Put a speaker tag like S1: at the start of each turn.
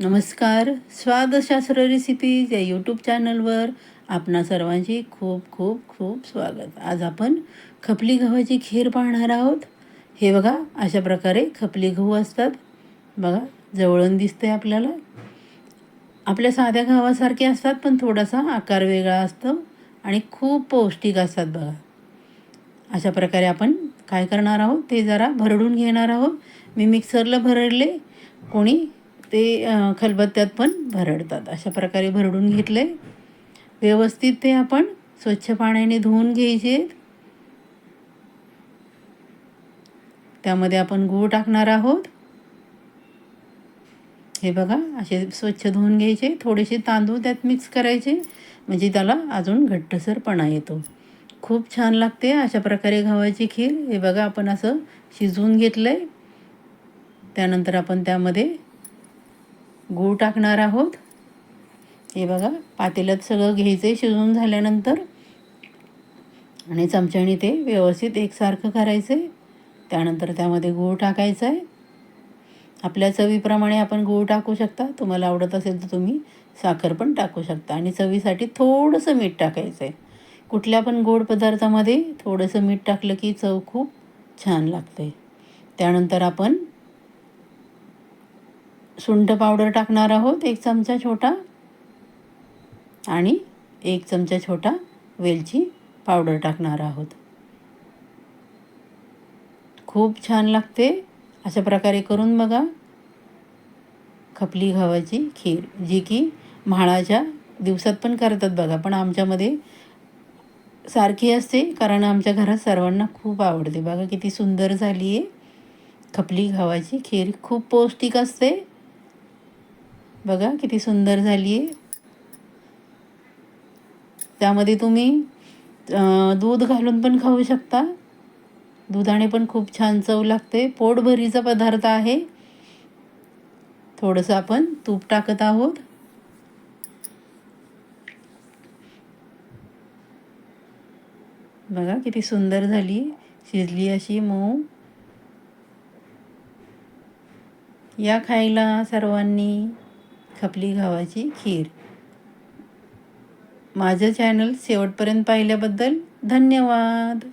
S1: नमस्कार. स्वादशास्त्र रेसिपीज या यूट्यूब चॅनलवर आपणा सर्वांचे खूप खूप खूप स्वागत. आज आपण खपली गव्हाची खीर पाहणार आहोत. हे बघा अशा प्रकारे खपली गहू असतात. बघा जवळून दिसते आपल्याला. आपल्या साध्या गव्हासारखे असतात पण थोडासा आकार वेगळा असतो आणि खूप पौष्टिक असतात बघा. अशा प्रकारे आपण काय करणार आहोत ते जरा भरडून घेणार आहोत. मी मिक्सरला भरडले. कोणी ते खलबत्त्यात पण भरडतात. अशा प्रकारे भरडून घेतले व्यवस्थित ते आपण स्वच्छ पाण्याने धुवून घ्यायचे. त्यामध्ये आपण गूळ टाकणार आहोत. हे बघा असे स्वच्छ धुवून घ्यायचे. थोडेसे तांदूळ त्यात मिक्स करायचे. म्हणजे त्याला अजून घट्टसरपणा येतो. खूप छान लागते अशा प्रकारे गव्हाची खीर. हे बघा आपण असं शिजवून घेतलं आहे त्यानंतर आपण त्यामध्ये गूळ टाकणार आहोत. हे बघा पातेल्यात सगळं घ्यायचं आहे शिजवून झाल्यानंतर. आणि चमच्याने ते व्यवस्थित एकसारखं करायचं आहे त्यानंतर त्यामध्ये गूळ टाकायचा आहे आपल्या चवीप्रमाणे आपण गूळ टाकू शकता. तुम्हाला आवडत असेल तर तुम्ही साखर पण टाकू शकता. आणि चवीसाठी थोडंसं मीठ टाकायचं आहे कुठल्या पण गोड पदार्थामध्ये थोडंसं मीठ टाकलं की चव खूप छान लागते. त्यानंतर आपण सुंठ पावडर टाकणार आहोत एक चमचा छोटा. आणि एक चमचा छोटा वेलची पावडर टाकणार आहोत. खूप छान लागते. अशा प्रकारे करून बघा. खपली गव्हाची खीर जी की म्हाळाच्या दिवसात पण करतात बघा पण आमच्यामध्ये सारखी असते कारण आमच्या घरात सर्वांना खूप आवडते. बघा किती सुंदर झाली आहे खपली गव्हाची खीर खूप पौष्टिक असते. बघा किती सुंदर झाली आहे त्यामध्ये तुम्ही दूध घालून पण खाऊ शकता. दुधाने पण खूप छान चव लागते. पोटभरीचा पदार्थ आहे. थोडंसं आपण तूप टाकत आहोत. बघा किती सुंदर झाली शिजली अशी मऊ. या खायला सर्वांनी खपली गव्हाची खीर. माझं चॅनल शेवटपर्यंत पाहिल्याबद्दल धन्यवाद.